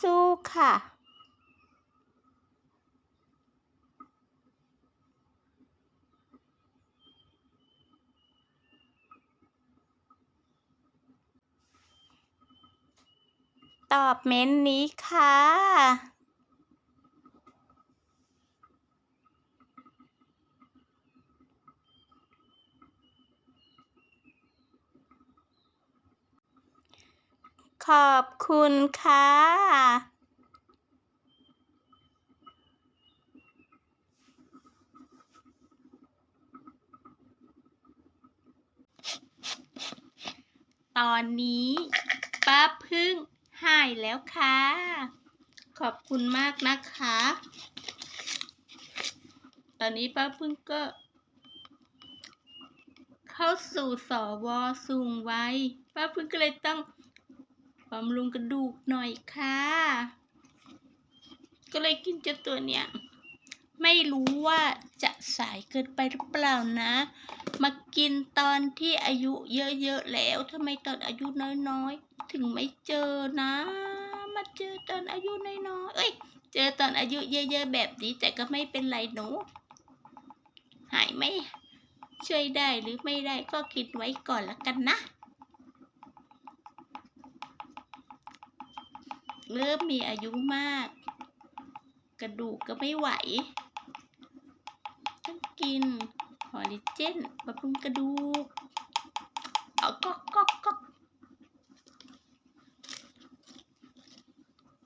สู้ๆค่ะ ตอบเม้นนี้ค่ะ ขอบคุณค่ะตอนนี้ป้าพึ่งหายแล้วค่ะ ขอบคุณมากนะคะ ตอนนี้ป้าพึ่งก็ เข้าสู่สวสูงไวัยป้าพึ่งก็เลยต้อง บำรุงกระดูกหน่อยค่ะ ก็เลยกินเจ้าตัวเนี้ย ไม่รู้ว่าจะสายเกินไปหรือเปล่านะ มากินตอนที่อายุเยอะๆแล้วทำไมตอนอายุน้อยๆ ถึงไม่เจอนะ มาเจอตอนอายุน้อยๆ เอ้ย เจอตอนอายุเยอะๆแบบนี้แต่ก็ไม่เป็นไรหนู หายไหมช่วยได้หรือไม่ได้ก็คิดไว้ก่อนละกันนะ เริ่มมีอายุมาก กระดูกก็ไม่ไหว ต้องกินฮอลลิเจนบำรุงกระดูกเอาก๊อกก๊อกก๊อก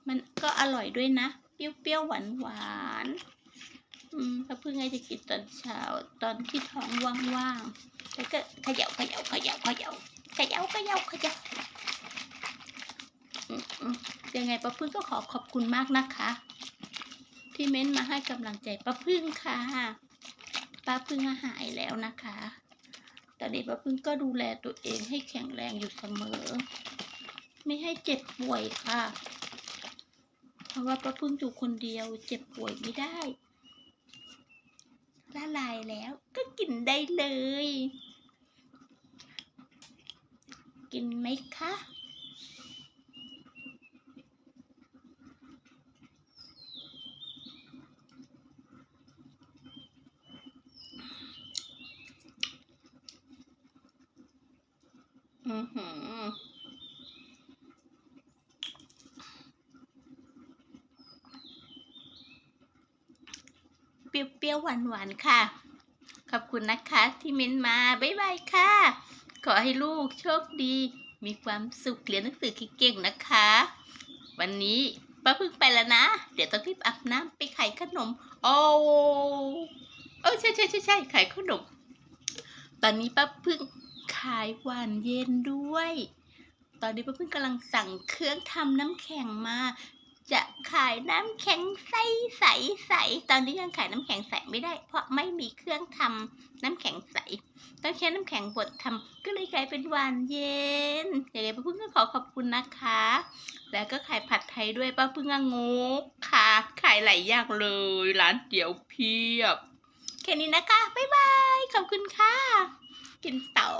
มันก็อร่อยด้วยนะ เปรี้ยวๆ หวานหวานๆอืมพระพึ่งไงจะกินตอนเช้า ตอนที่ท้องว่างๆ แล้วก็เขย่าเขย่าเขย่าเขย่าเขย่าเขย่าเขย่า ยังไงป้าพึ่งก็ขอขอบคุณมากนะคะ ที่เม้นมาให้กำลังใจป้าพึ่งค่ะป้าพึ่งหายแล้วนะคะ ตอนนี้ป้าพึ่งก็ดูแลตัวเองให้แข็งแรงอยู่เสมอ ไม่ให้เจ็บป่วยค่ะ เพราะว่าป้าพึ่งอยู่คนเดียวเจ็บป่วยไม่ได้ละลายแล้วก็กินได้เลย กินไหมคะ อือหือเปรี้ยวๆหวานๆค่ะ ขอบคุณนะคะที่เม้นมา บ๊ายบายค่ะ ขอให้ลูกโชคดี มีความสุขเรียนหนังสือเก่งๆนะคะ วันนี้ป้าพึ่งไปแล้วนะ เดี๋ยวต้องรีบอาบน้ำไปขายขนม โอ้เออใช่ใช่ใช่ใช่ขายขนม ตอนนี้ป้าพึ่ง ขายหวานเย็นด้วย ตอนนี้ป้าพึ่งกำลังสั่งเครื่องทำน้ำแข็งมา จะขายน้ำแข็งใสใสใสตอนนี้ยังขายน้ำแข็งใสไม่ได้ เพราะไม่มีเครื่องทำน้ำแข็งใสต้องใช้น้ำแข็งบดทำก็เลยกลายเป็นหวานเย็นเดี๋ยวป้าพึ่งก็ขอขอบคุณนะคะ แล้วก็ขายผัดไทยด้วยป้าพึ่งงกค่ะ ขายหลายอย่างเลย ร้านเตี๋ยวเพียบ แค่นี้นะคะ บ๊ายบาย ขอบคุณค่ะ กินต่อ